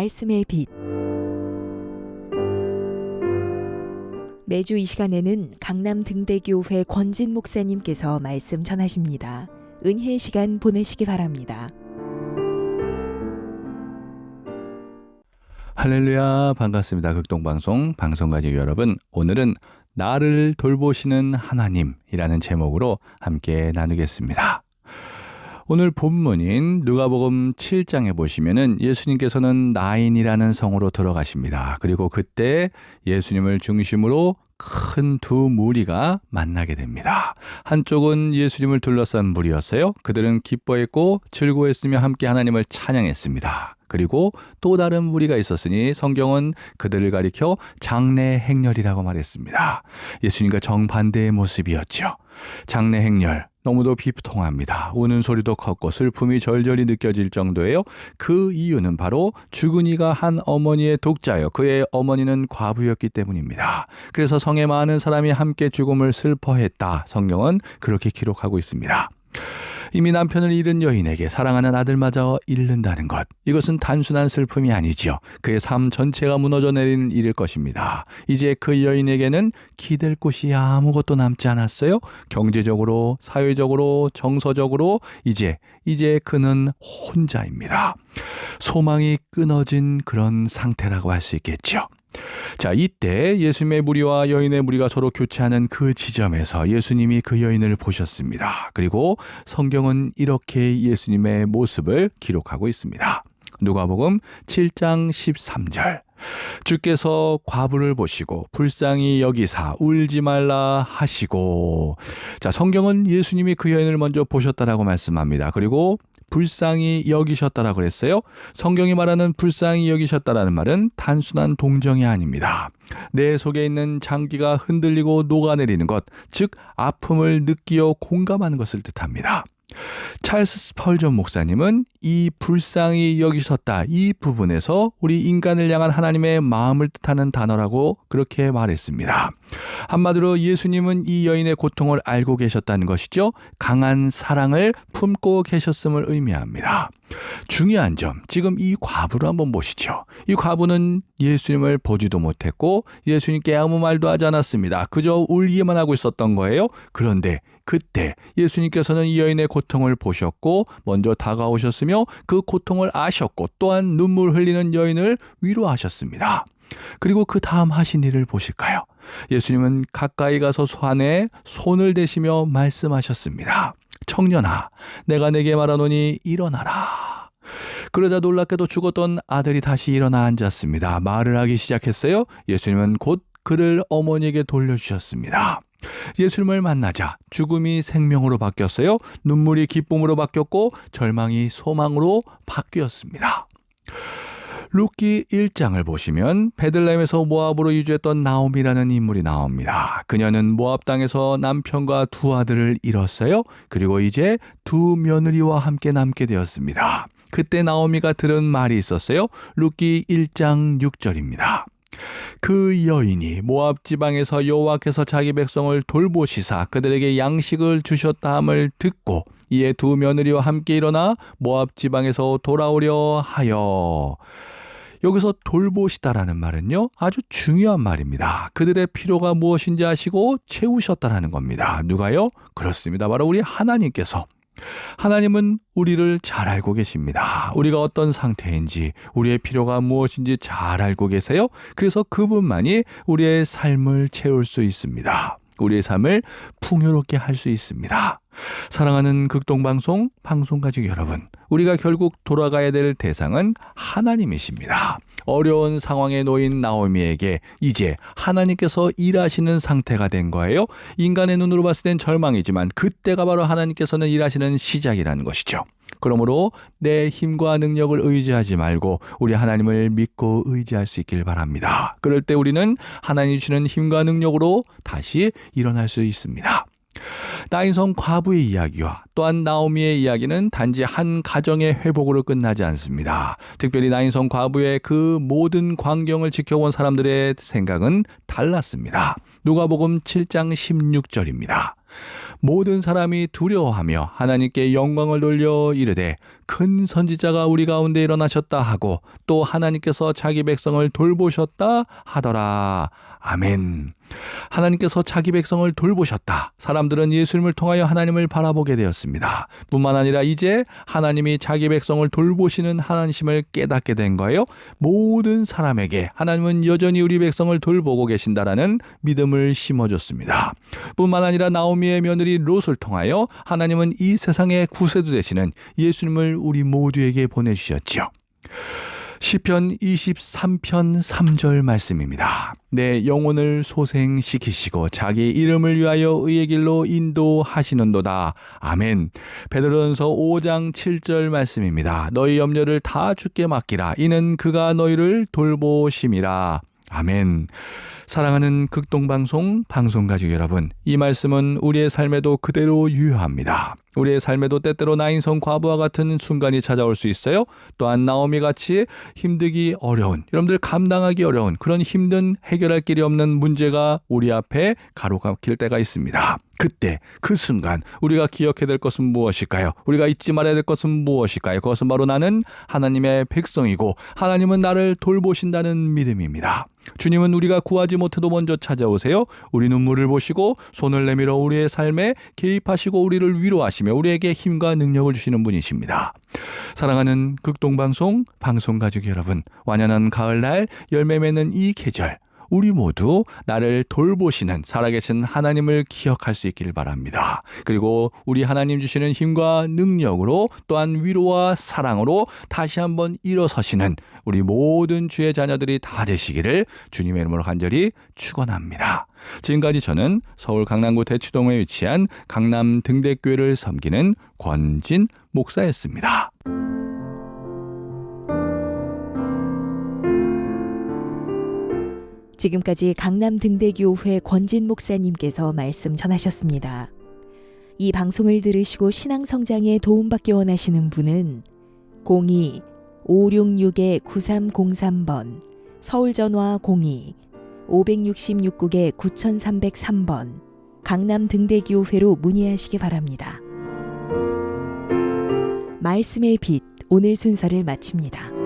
말씀의 빛 매주 이 시간에는 강남 등대교회 권진 목사님께서 말씀 전하십니다. 은혜의 시간 보내시기 바랍니다. 할렐루야 반갑습니다. 극동방송 방송가족 여러분 오늘은 나를 돌보시는 하나님이라는 제목으로 함께 나누겠습니다. 오늘 본문인 누가복음 7장에 보시면은 예수님께서는 나인이라는 성으로 들어가십니다. 그리고 그때 예수님을 중심으로 큰두 무리가 만나게 됩니다. 한쪽은 예수님을 둘러싼 무리였어요. 그들은 기뻐했고 즐거워했으며 함께 하나님을 찬양했습니다. 그리고 또 다른 무리가 있었으니 성경은 그들을 가리켜 장래 행렬이라고 말했습니다. 예수님과 정반대의 모습이었죠. 장래 행렬 너무도 비통합니다. 우는 소리도 컸고 슬픔이 절절히 느껴질 정도예요. 그 이유는 바로 죽은 이가 한 어머니의 독자요. 그의 어머니는 과부였기 때문입니다. 그래서 성에 많은 사람이 함께 죽음을 슬퍼했다. 성경은 그렇게 기록하고 있습니다. 이미 남편을 잃은 여인에게 사랑하는 아들마저 잃는다는 것. 이것은 단순한 슬픔이 아니지요. 그의 삶 전체가 무너져 내리는 일일 것입니다. 이제 그 여인에게는 기댈 곳이 아무것도 남지 않았어요. 경제적으로, 사회적으로, 정서적으로 이제 이제 그는 혼자입니다. 소망이 끊어진 그런 상태라고 할 수 있겠죠. 자, 이때 예수님의 무리와 여인의 무리가 서로 교체하는 그 지점에서 예수님이 그 여인을 보셨습니다. 그리고 성경은 이렇게 예수님의 모습을 기록하고 있습니다. 누가복음 7장 13절. 주께서 과부를 보시고 불쌍히 여기사 울지 말라 하시고 자 성경은 예수님이 그 여인을 먼저 보셨다라고 말씀합니다. 그리고 불쌍히 여기셨다라고 그랬어요. 성경이 말하는 불쌍히 여기셨다라는 말은 단순한 동정이 아닙니다. 내 속에 있는 장기가 흔들리고 녹아내리는 것, 즉 아픔을 느끼어 공감하는 것을 뜻합니다. 찰스 스펄전 목사님은 이 불쌍히 여기셨다 이 부분에서 우리 인간을 향한 하나님의 마음을 뜻하는 단어라고 그렇게 말했습니다. 한마디로 예수님은 이 여인의 고통을 알고 계셨다는 것이죠. 강한 사랑을 품고 계셨음을 의미합니다. 중요한 점, 지금 이 과부를 한번 보시죠. 이 과부는 예수님을 보지도 못했고 예수님께 아무 말도 하지 않았습니다. 그저 울기만 하고 있었던 거예요. 그런데 그때 예수님께서는 이 여인의 고통을 보셨고 먼저 다가오셨으며 그 고통을 아셨고 또한 눈물 흘리는 여인을 위로하셨습니다. 그리고 그 다음 하신 일을 보실까요? 예수님은 가까이 가서 소안에 손을 대시며 말씀하셨습니다. 청년아, 내가 내게 말하노니 일어나라. 그러자 놀랍게도 죽었던 아들이 다시 일어나 앉았습니다. 말을 하기 시작했어요. 예수님은 곧 그를 어머니에게 돌려주셨습니다. 예수님을 만나자 죽음이 생명으로 바뀌었어요. 눈물이 기쁨으로 바뀌었고 절망이 소망으로 바뀌었습니다. 루키 1장을 보시면 베들레헴에서 모압으로 이주했던 나옴이라는 인물이 나옵니다. 그녀는 모압 땅에서 남편과 두 아들을 잃었어요. 그리고 이제 두 며느리와 함께 남게 되었습니다. 그때 나오미가 들은 말이 있었어요. 루키 1장 6절입니다. 그 여인이 모압 지방에서 여호와께서 자기 백성을 돌보시사 그들에게 양식을 주셨다함을 듣고 이에 두 며느리와 함께 일어나 모압 지방에서 돌아오려 하여 여기서 돌보시다라는 말은요, 아주 중요한 말입니다. 그들의 필요가 무엇인지 아시고 채우셨다라는 겁니다. 누가요? 그렇습니다. 바로 우리 하나님께서. 하나님은 우리를 잘 알고 계십니다. 우리가 어떤 상태인지, 우리의 필요가 무엇인지 잘 알고 계세요. 그래서 그분만이 우리의 삶을 채울 수 있습니다. 우리의 삶을 풍요롭게 할 수 있습니다. 사랑하는 극동방송 방송가족 여러분, 우리가 결국 돌아가야 될 대상은 하나님이십니다. 어려운 상황에 놓인 나오미에게 이제 하나님께서 일하시는 상태가 된 거예요. 인간의 눈으로 봤을 땐 절망이지만 그때가 바로 하나님께서는 일하시는 시작이라는 것이죠. 그러므로 내 힘과 능력을 의지하지 말고 우리 하나님을 믿고 의지할 수 있길 바랍니다. 그럴 때 우리는 하나님 주시는 힘과 능력으로 다시 일어날 수 있습니다. 나인성 과부의 이야기와 또한 나오미의 이야기는 단지 한 가정의 회복으로 끝나지 않습니다. 특별히 나인성 과부의 그 모든 광경을 지켜본 사람들의 생각은 달랐습니다. 누가복음 7장 16절입니다. 모든 사람이 두려워하며 하나님께 영광을 돌려 이르되 큰 선지자가 우리 가운데 일어나셨다 하고 또 하나님께서 자기 백성을 돌보셨다 하더라. 아멘. 하나님께서 자기 백성을 돌보셨다. 사람들은 예수님을 통하여 하나님을 바라보게 되었습니다. 뿐만 아니라 이제 하나님이 자기 백성을 돌보시는 하나님심을 깨닫게 된 거예요. 모든 사람에게 하나님은 여전히 우리 백성을 돌보고 계신다라는 믿음을 심어줬습니다. 뿐만 아니라 나오미 의 며느리 롯을 통하여 하나님은 이 세상의 구세주 되시는 예수님을 우리 모두에게 보내주셨지요. 시편 23편 3절 말씀입니다. 내 영혼을 소생시키시고 자기 이름을 위하여 의의 길로 인도하시는도다. 아멘. 베드로전서 5장 7절 말씀입니다. 너희 염려를 다 주께 맡기라. 이는 그가 너희를 돌보심이라. 아멘. 사랑하는 극동방송 방송가족 여러분, 이 말씀은 우리의 삶에도 그대로 유효합니다. 우리의 삶에도 때때로 나인성 과부와 같은 순간이 찾아올 수 있어요. 또한 나오미 같이 힘들기 어려운, 여러분들 감당하기 어려운 그런 힘든 해결할 길이 없는 문제가 우리 앞에 가로막힐 때가 있습니다. 그때 그 순간 우리가 기억해야 될 것은 무엇일까요? 우리가 잊지 말아야 될 것은 무엇일까요? 그것은 바로 나는 하나님의 백성이고 하나님은 나를 돌보신다는 믿음입니다. 주님은 우리가 구하지 못해도 먼저 찾아오세요. 우리 눈물을 보시고 손을 내밀어 우리의 삶에 개입하시고 우리를 위로하시며 우리에게 힘과 능력을 주시는 분이십니다. 사랑하는 극동방송 방송 가족 여러분, 완연한 가을날 열매 맺는 이 계절 우리 모두 나를 돌보시는 살아계신 하나님을 기억할 수 있기를 바랍니다. 그리고 우리 하나님 주시는 힘과 능력으로 또한 위로와 사랑으로 다시 한번 일어서시는 우리 모든 주의 자녀들이 다 되시기를 주님의 이름으로 간절히 축원합니다. 지금까지 저는 서울 강남구 대치동에 위치한 강남 등대교회를 섬기는 권진 목사였습니다. 지금까지 강남 등대교회 권진 목사님께서 말씀 전하셨습니다. 이 방송을 들으시고 신앙 성장에 도움받기 원하시는 분은 02 566-9303번 서울 전화 02 566국에 9303번 강남 등대교회로 문의하시기 바랍니다. 말씀의 빛 오늘 순서를 마칩니다.